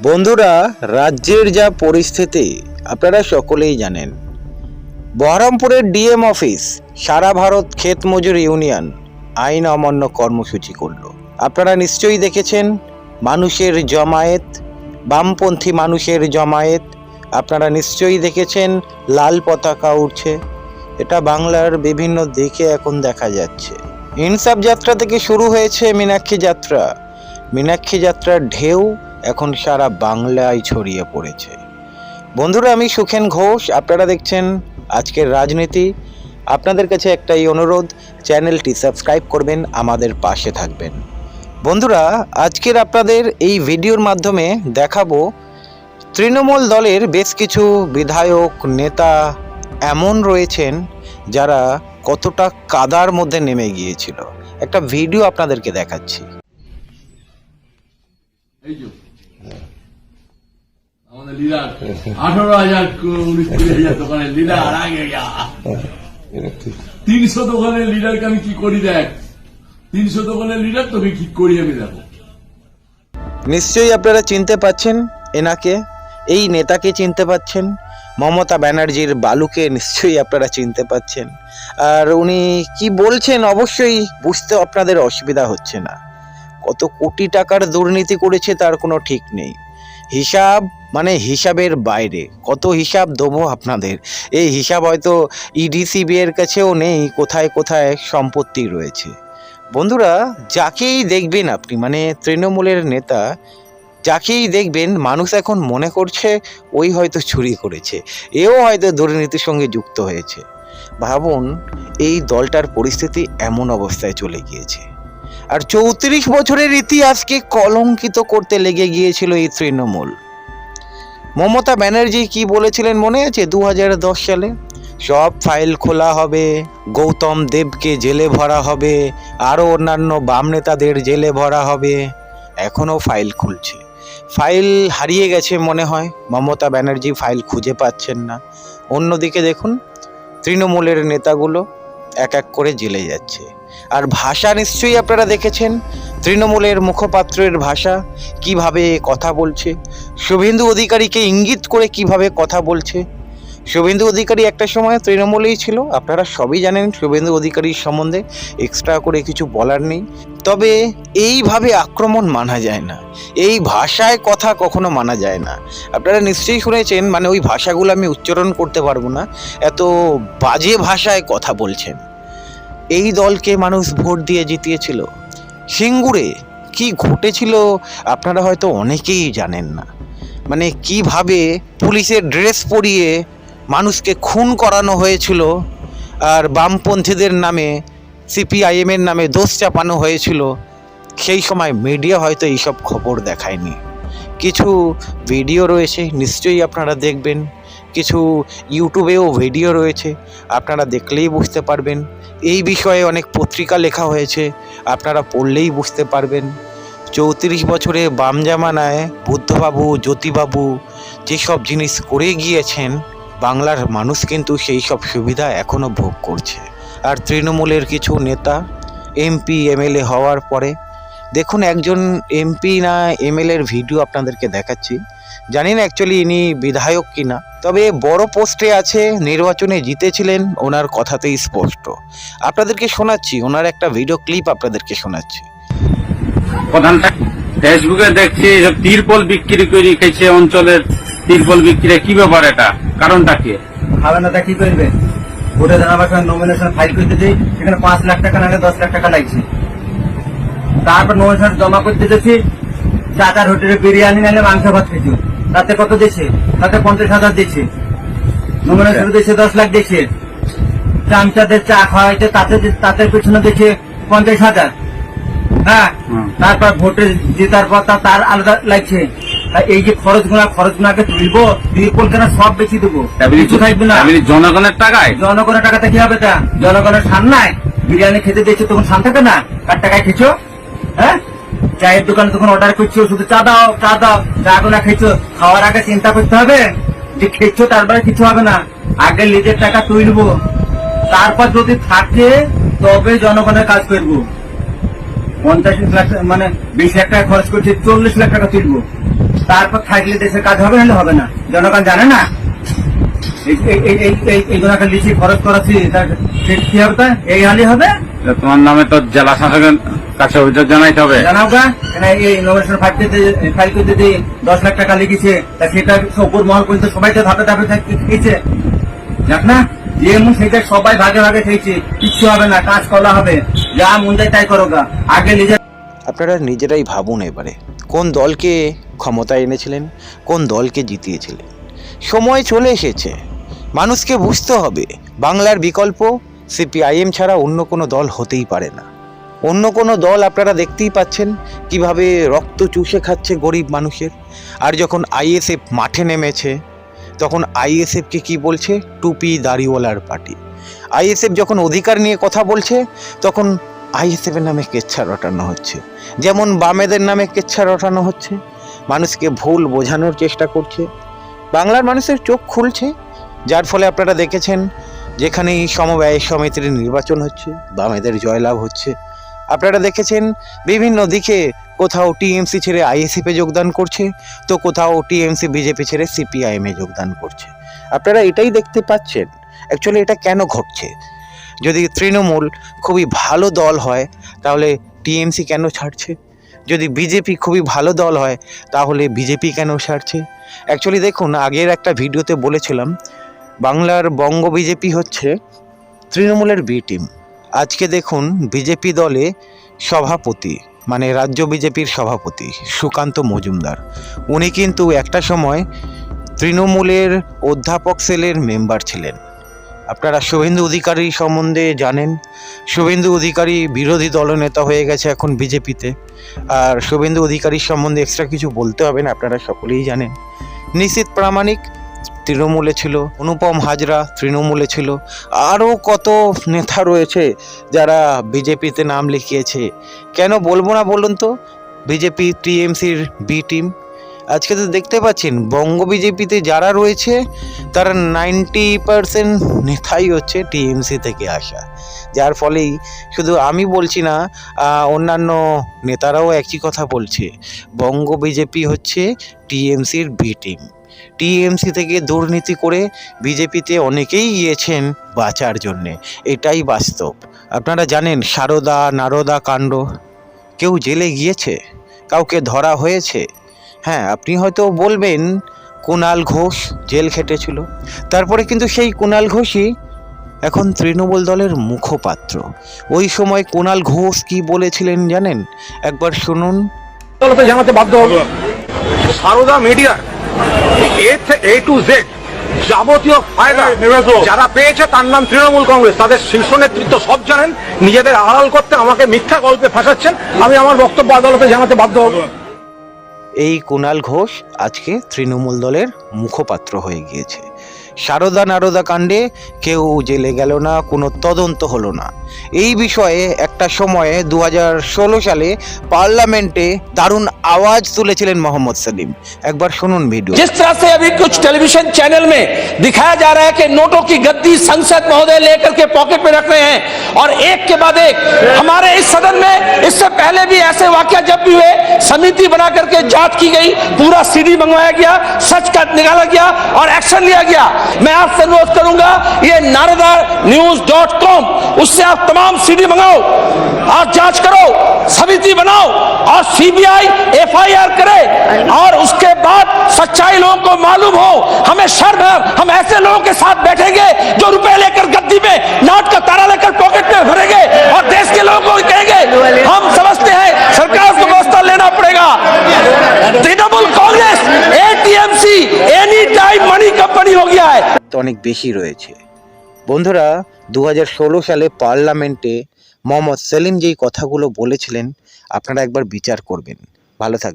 বন্ধুরা, রাজ্যের যা পরিস্থিতি, আপনারা সকলেই জানেন। বহরমপুরের ডিএম অফিস, সারা ভারত ক্ষেত মজুর ইউনিয়ন, আইন অমান্য কর্মসূচি করল। আপনারা নিশ্চয়ই দেখেছেন, মানুষের জমায়েত, বামপন্থী মানুষের জমায়েত, আপনারা নিশ্চয়ই দেখেছেন, লাল পতাকা উঠছে এটা বাংলার বিভিন্ন দিকে এখন দেখা যাচ্ছে। ইনসাফ যাত্রা থেকে শুরু হয়েছে মীনাক্ষী যাত্রা। মীনাক্ষী যাত্রার ঢেউ এখন সারা বাংলায় ছড়িয়ে পড়েছে। বন্ধুরা, আমি সুখেন ঘোষ। আপনারা দেখছেন আজকের রাজনীতি। আপনাদের কাছে একটাই অনুরোধ, চ্যানেলটি সাবস্ক্রাইব করবেন, আমাদের পাশে থাকবেন। বন্ধুরা, আজকের আপনাদের এই ভিডিওর মাধ্যমে দেখাবো, তৃণমূল দলের বেশ কিছু বিধায়ক, নেতা এমন রয়েছেন যারা কতটা কাদার মধ্যে নেমে গিয়েছিল। একটা ভিডিও আপনাদেরকে দেখাচ্ছি। এই যে। হাজার দোকানের লিডার তিনশো দোকানের লিডারকে আমি কি করি দেখ? তিনশো দোকানের লিডার তোকে কি করি আমি দেখো? নিশ্চয়ই আপনারা চিনতে পাচ্ছেন এনাকে, এই নেতাকে চিনতে পাচ্ছেন, মমতা ব্যানার্জির বালুকে নিশ্চয়ই আপনারা চিনতে পাচ্ছেন। আর উনি কি বলছেন অবশ্যই বুঝতে আপনাদের অসুবিধা হচ্ছে না। কত কোটি টাকার দুর্নীতি করেছে তার কোনো ঠিক নেই। হিসাব মানে হিসাবের বাইরে। কত হিসাব দেবো আপনাদের? এই হিসাব হয়তো ইডিসিবি এর কাছেও নেই, কোথায় কোথায় সম্পত্তি রয়েছে। বন্ধুরা, যাকেই দেখবেন আপনি মানে তৃণমূলের নেতা, যাকেই দেখবেন, মানুষ এখন মনে করছে ওই হয়তো চুরি করেছে, এও হয়তো দুর্নীতির সঙ্গে যুক্ত হয়েছে। ভাবুন, এই দলটার পরিস্থিতি এমন অবস্থায় চলে গিয়েছে। আর চৌত্রিশ বছরের ইতিহাসকে কলঙ্কিত করতে লেগে গিয়েছিল এই তৃণমূল। মমতা ব্যানার্জি কি বলেছিলেন মনে আছে দু হাজার দশ সালে? সব ফাইল খোলা হবে, গৌতম দেবকে জেলে ভরা হবে, আরও অন্যান্য বাম নেতাদের জেলে ভরা হবে। এখনও ফাইল খুলছে। ফাইল হারিয়ে গেছে মনে হয়, মমতা ব্যানার্জি ফাইল খুঁজে পাচ্ছেন না। অন্যদিকে দেখুন, তৃণমূলের নেতাগুলো এক এক করে জেলে যাচ্ছে। আর ভাষা নিশ্চয়ই আপনারা দেখেছেন? তৃণমূলের মুখপাত্রের ভাষা কীভাবে কথা বলছে? শুভেন্দু অধিকারীকে ইঙ্গিত করে কীভাবে কথা বলছে? শুভেন্দু অধিকারী একটা সময় তৃণমূলেই ছিল। আপনারা সবই জানেন শুভেন্দু অধিকারীর সম্বন্ধে এক্সট্রা করে কিছু বলার নেই। তবে এইভাবে আক্রমণ মানা যায় না। এই ভাষায় কথা কখনো মানা যায় না। আপনারা নিশ্চয়ই শুনেছেন মানে ওই ভাষাগুলো আমি উচ্চারণ করতে পারব না। এত বাজে ভাষায় কথা বলছেন। এই দলকে মানুষ ভোট দিয়ে জিতিয়েছিল। সিঙ্গুরে কি ঘটেছিল আপনারা হয়তো অনেকেই জানেন না। মানে কীভাবে পুলিশের ড্রেস পরিয়ে মানুষকে খুন করানো হয়েছিল আর বামপন্থীদের নামে সিপিআইএমের নামে দোষ চাপানো হয়েছিল। সেই সময় মিডিয়া হয়তো এইসব খবর দেখায়নি। কিছু ভিডিও রয়েছে, নিশ্চয়ই আপনারা দেখবেন। কিছু ইউটিউবেও ভিডিও রয়েছে, আপনারা দেখলেই বুঝতে পারবেন। এই বিষয়ে অনেক পত্রিকা লেখা হয়েছে, আপনারা পড়লেই বুঝতে পারবেন। চৌত্রিশ বছরে বাম জামানায় বুদ্ধবাবু, জ্যোতিবাবু যেসব জিনিস করে গিয়েছেন, বাংলার মানুষ কিন্তু সেই সব সুবিধা এখনও ভোগ করছে। আর তৃণমূলের কিছু নেতা এমপি এমএলএ হওয়ার পরে দেখুন একজন এমপি না এমএলএর ভিডিও আপনাদেরকে দেখাচ্ছি। জানি না অ্যাকচুয়ালি ইনি বিধায়ক কিনা তবে বড় পোস্টে আছে নির্বাচনে জিতেছিলেন ওনার কথাতেই স্পষ্ট। আপনাদেরকে শোনাচ্ছি ওনার একটা ভিডিও ক্লিপ আপনাদেরকে শোনাচ্ছি। প্রধানটা ফেসবুকে দেখছি এসব তিরপল বিক্রি করে রেখেছে অঞ্চলের তিরপল বিক্রি কি ব্যাপার এটা? কারণটা কি? খাবে না তা কি করবে? ভোটে জানাবার সময় নমিনেশন ফাইল করতে যাই সেখানে পাঁচ লাখ টাকা নাহলে দশ লাখ টাকা লাগছে। তারপর নমিনেশন জমা করতে যাচ্ছি চাচার হোটেলে বিরিয়ানি নাহলে মাংস ভাত খেয়েছি। তাতে কত দিচ্ছে তাতে পঞ্চাশ হাজার দিয়েছে। নমিনেশন দিচ্ছে দশ লাখ দিয়েছে। চামচাদের চা খাওয়াইছে তাতে তাতে পিছনে দিচ্ছে পঞ্চাশ হাজার। হ্যাঁ? তারপর ভোটে জেতার পর তার আলাদা লাগছে। এই যে খরচগুলা খরচ গুলাকে তুলবো কেনা সব বেশি দেবো? কিছু থাকবে না। জনগণের টাকায়? জনগণের টাকাতে কি হবে তা? জনগণের সান নাই? বিরিয়ানি খেতে দিয়েছ তখন সান থাকে না? কার টাকায় খেছো হ্যাঁ? চায়ের দোকানে তখন অর্ডার করছ শুধু চা দাও চা দাও চা গুলা খেয়েছো। খাওয়ার আগে চিন্তা করতে হবে যে খেয়েছো তারপরে কিছু হবে না। আগে নিজের টাকা তুলবো। তারপর যদি থাকে তবে জনগণের কাজ করব। পঞ্চাশ লাখ মানে বিশ লাখ টাকা খরচ করছে চল্লিশ লাখ টাকা তুলবো। তারপর থাকলে দেশের কাজ হবে নাহলে হবে না। জনগণ জানে না। এই- এই- এই- এই- এই- এইগুলো একটা লিচি খরচ করাচ্ছি কি হবে এই হালি হবে? তোমার নামে তো জেলা শাসকের কাছে অভিযোগ জানাইতে হবে। জানাও গা। এই দশ লাখ টাকা লিখেছে তা সেটা উপর মহল পর্যন্ত সবাই তো ধাপে ধাপে খেয়েছে দেখ না। যে সেটা সবাই ভাগে ভাগে খেয়েছে। কিচ্ছু হবে না কাজ করা হবে। যা মন যায় তাই করো গা। আগে নিজের আপনারা নিজেরাই ভাবুন এবারে। কোন দলকে ক্ষমতায় এনেছিলেন, কোন দলকে জিতিয়েছিলেন? সময় চলে এসেছে। মানুষকে বুঝতে হবে, বাংলার বিকল্প সিপিআইএম ছাড়া অন্য কোনো দল হতেই পারে না। অন্য কোনো দল আপনারা দেখতেই পাচ্ছেন কীভাবে রক্ত চুষে খাচ্ছে গরিব মানুষের। আর যখন আইএসএফ মাঠে নেমেছে, তখন আইএসএফকে কি বলছে? টুপি দাড়িওয়ালার পার্টি। আইএসএফ যখন অধিকার নিয়ে কথা বলছে, তখন আইএসএফের নামে কেচ্ছা রটানো হচ্ছে। যেমন বামেদের নামে কেচ্ছা রটানো হচ্ছে মানুষকে ভুল বোঝানোর চেষ্টা করছে। বাংলার মানুষের চোখ খুলছে, যার ফলে আপনারা দেখেছেন যেখানেই সমবায় সমিতির নির্বাচন হচ্ছে, বামেদের জয়লাভ হচ্ছে। আপনারা দেখেছেন বিভিন্ন দিকে কোথাও টিএমসি ছেড়ে আইএসএফে যোগদান করছে, তো কোথাও টিএমসি, বিজেপি ছেড়ে সিপিআইএমে যোগদান করছে। আপনারা এটাই দেখতে পাচ্ছেন। অ্যাকচুয়ালি এটা কেন ঘটছে? যদি তৃণমূল খুবই ভালো দল হয়, তাহলে টিএমসি কেন ছাড়ছে? যদি বিজেপি খুবই ভালো দল হয়, তাহলে বিজেপি কেন সারছে অ্যাকচুয়ালি দেখুন, আগের একটা ভিডিওতে বলেছিলাম, বাংলার বঙ্গ বিজেপি হচ্ছে তৃণমূলের বি টিম আজকে দেখুন, বিজেপি দলে সভাপতি মানে রাজ্য বিজেপির সভাপতি সুকান্ত মজুমদার। উনি কিন্তু একটা সময় তৃণমূলের অধ্যাপক সেলের মেম্বার ছিলেন। আপনারা শুভেন্দু অধিকারী সম্বন্ধে জানেন। শুভেন্দু অধিকারী বিরোধী দলনেতা হয়ে গেছে এখন বিজেপিতে। আর শুভেন্দু অধিকারীর সম্বন্ধে এক্সট্রা কিছু বলতে হবে না, আপনারা সকলেই জানেন। নিশ্চিত প্রামাণিক, তৃণমূলে ছিল, অনুপম হাজরা তৃণমূলে ছিল। আরও কত নেতা রয়েছে যারা বিজেপিতে নাম লিখিয়েছে? কেন বলব না বলুন তো? বিজেপি, টিএমসির বি টিম আজকে তো দেখতে পাচ্ছেন, বঙ্গ বিজেপিতে যারা রয়েছে, তারা নাইনটি পার্সেন্ট নেতাই হচ্ছে টিএমসি থেকে আসা। যার ফলেই শুধু আমি বলছি না অন্যান্য নেতারাও একই কথা বলছে। বঙ্গ বিজেপি হচ্ছে টিএমসির বি টিম টিএমসি থেকে দুর্নীতি করে বিজেপিতে অনেকেই গিয়েছেন বাঁচার জন্যে। এটাই বাস্তব। আপনারা জানেন, সারদা, নারদা কাণ্ড, কেউ জেলে গিয়েছে? কাউকে ধরা হয়েছে? হ্যাঁ আপনি হয়তো বলবেন কুণাল ঘোষ জেল খেটেছিল। তারপরে কিন্তু সেই কুণাল ঘোষই এখন তৃণমূল দলের মুখপাত্র। ওই সময় কুণাল ঘোষ কি বলেছিলেন জানেন? একবার শুনুন। আদালতে জানাতে বাধ্য হবে। Saradha media A A to Z যাবতীয় ফায়দা যারা পেয়েছে তার নাম তৃণমূল কংগ্রেস। তাদের শীর্ষ নেতৃত্ব সব জানেন নিজেদের আড়াল করতে আমাকে মিথ্যা গল্পে ফাঁসাচ্ছেন। আমি আমার বক্তব্য আদালতে জানাতে বাধ্য হব। এই কুণাল ঘোষ আজকে তৃণমূল দলের মুখপাত্র হয়ে গিয়েছে সারদা নারদা কাণ্ডে কেউ জেলে গেল না কোনো তদন্ত হলো না এই বিষয়ে একটা সময়ে দু সালে পার্লামেন্টে দারুণ আওয়াজ তুলেছিলেন মোহাম্মদ সেলিম একবার শুনুন ভিডিও जिस तरह से अभी कुछ टेलीविजन चैनल में दिखाया जा रहा है कि नोटों की गद्दी संसद महोदय लेकर के पॉकेट में रख रहे हैं और एक के बाद एक हमारे इस सदन में इससे पहले भी ऐसे वाक्य जब भी हुए समिति बना करके जांच की गई पूरा सीडी मंगवाया गया सच का निकाला गया और एक्शन लिया गया। मैं आपसे अनुरोध करूँगा ये नारदा न्यूज़ डॉट कॉम उससे आप तमाम सीडी मंगाओ और जाँच करो समिति बनाओ और सीबीआई एफआईआर करे और उसके बाद सच्चाई लोगों को मालूम हो। हमें शर्म है हम ऐसे लोगों के साथ बैठेंगे जो रुपए लेकर गद्दी में नोट का तारा लेकर पॉकेट में भरेंगे और देश के लोगों को कहेंगे हम समझते অনেক বেশি রয়েছে। বন্ধুরা দু হাজার ষোলো সালে পার্লামেন্টে মোহাম্মদ সেলিম যেই কথাগুলো বলেছিলেন, আপনারা একবার বিচার করবেন। ভালো থাকবেন